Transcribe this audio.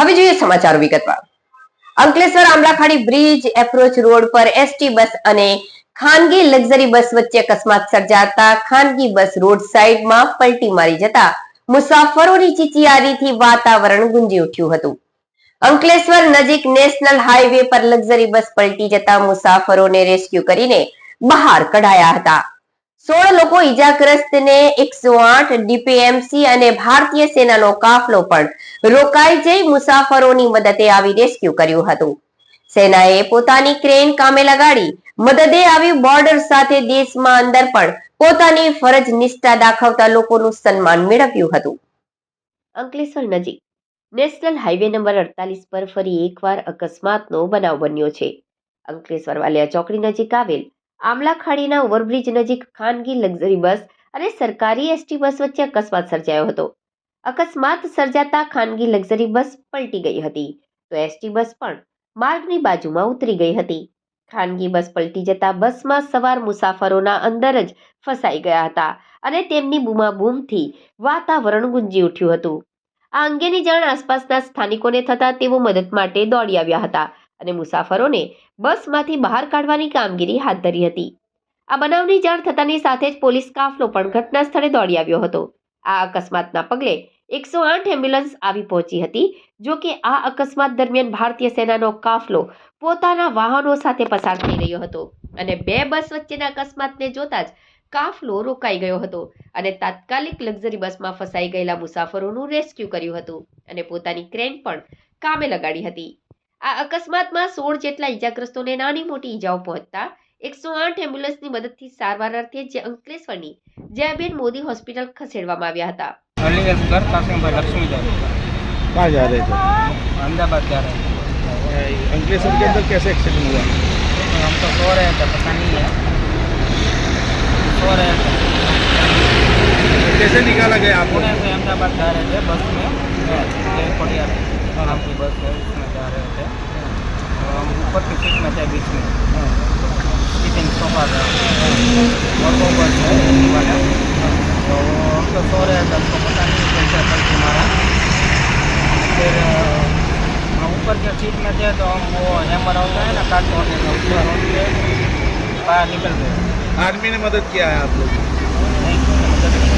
હવે જોઈએ સમાચાર વિગતવાર. Ankleshwar Ambalakhadi bridge approach road પર એસટી બસ અને ખાનગી લક્ઝરી બસ વચ્ચે અકસ્માત સર્જાતા ખાનગી બસ રોડ સાઈડમાં પલટી મારી જતા મુસાફરોની ચીચિયારીથી વાતાવરણ ગુંજી ઉઠ્યું હતું. અંકલેશ્વર નજીક નેશનલ હાઈવે પર લક્ઝરી બસ પલટી જતા મુસાફરોને રેસ્ક્યુ કરીને બહાર કઢાયા હતા. સોળ લોકો ઈજાગ્રસ્તને એકસો આઠ ડીપીએમસી અને ભારતીય સેનાનો કાફલો પણ રોકાઈ જઈ મુસાફરોની મદદે આવી રેસ્ક્યુ કર્યું હતું. સેનાએ પોતાની ક્રેન કામે લગાડી મદદે આવી બોર્ડર સાથે દેશમાં અંદર પણ પોતાની ફરજ નિષ્ઠા દાખવતા લોકોનું સન્માન મેળવ્યું હતું. અંકલેશ્વર નજીક નેશનલ હાઈવે નંબર અડતાલીસ પર ફરી એકવાર અકસ્માતનો બનાવ બન્યો છે. અંકલેશ્વર વાલિયા ચોકડી નજીક આવેલ આમલા ખાડીના ઓવરબ્રિજ નજીક ખાનગી લક્ઝરી બસ અને સરકારી એસટી બસ વચ્ચે અકસ્માત સર્જાયો હતો. અકસ્માત સર્જાતા ખાનગી લક્ઝરી બસ પલટી ગઈ હતી. તો એસટી બસ પણ માર્ગની બાજુમાં ઉતરી ગઈ હતી. ખાનગી બસ પલટી જતા બસમાં સવાર મુસાફરોના અંદર જ ફસાઈ ગયા હતા અને તેમની બૂમાબૂમથી વાતાવરણ ગુંજી ઉઠ્યું હતું. આ અંગેની જાણ આસપાસના સ્થાનિકોને થતા તેઓ મદદ માટે દોડી આવ્યા હતા. અને મુસાફરોને બસમાંથી બહાર કાઢવાની કામગીરી હાથ ધરી હતી. આ બનાવની જાણ થતાની સાથે જ પોલીસ કાફલો પણ ઘટના સ્થળે દોડી આવ્યો હતો. આ અકસ્માતના પગલે એકસો આઠ એમ્બ્યુલન્સ આવી પહોંચી હતી, જો કે આ અકસ્માત દરમિયાન ભારતીય સેનાનો કાફલો પોતાના વાહનો સાથે પસાર થઈ રહ્યો હતો અને બે બસ વચ્ચેના અકસ્માતને જોતા જ કાફલો રોકાઈ ગયો હતો અને તાત્કાલિક લક્ઝરી બસમાં ફસાઈ ગયેલા મુસાફરોનું રેસ્ક્યુ કર્યું હતું અને પોતાની ક્રેન પણ કામે લગાડી હતી. આ અકસ્માતમાં સોળ જેટલા ઈજાગ્રસ્તોને નાની મોટી ઈજાઓ પહોંચતા એકસો આઠ એમ્બ્યુલન્સની મદદથી સારવાર અર્થે જે અંકલેશ્વરની જયાબેન મોદી હોસ્પિટલ ખસેડવામાં આવ્યા હતા अलीगढ़ कासिम भाई लक्ष्मी जा कहाँ जा रहे थे अहमदाबाद जा रहे हैं अंकलेश्वर के अंदर कैसे एक्सीडेंट हुआ हम तो सो रहे थे पता नहीं है सो रहे थे कैसे निकाला गया आपको पुणे से अहमदाबाद जा रहे थे बस में ये कोडिया नाम की बस है उसमें जा रहे थे तो हम ऊपर की सीट में थे बीच में सीटिंग सोफा था और वो बस है एसी वाला तो हम तो सो रहे थे हमको पता नहीं कैसे पलटी मारा फिर अ, हम ऊपर के सीट में थे तो हम वो हैमर होता है ना काट होने का ऊपर होने बाहर निकल गए आर्मी ने मदद किया है आप लोग नहीं मदद नहीं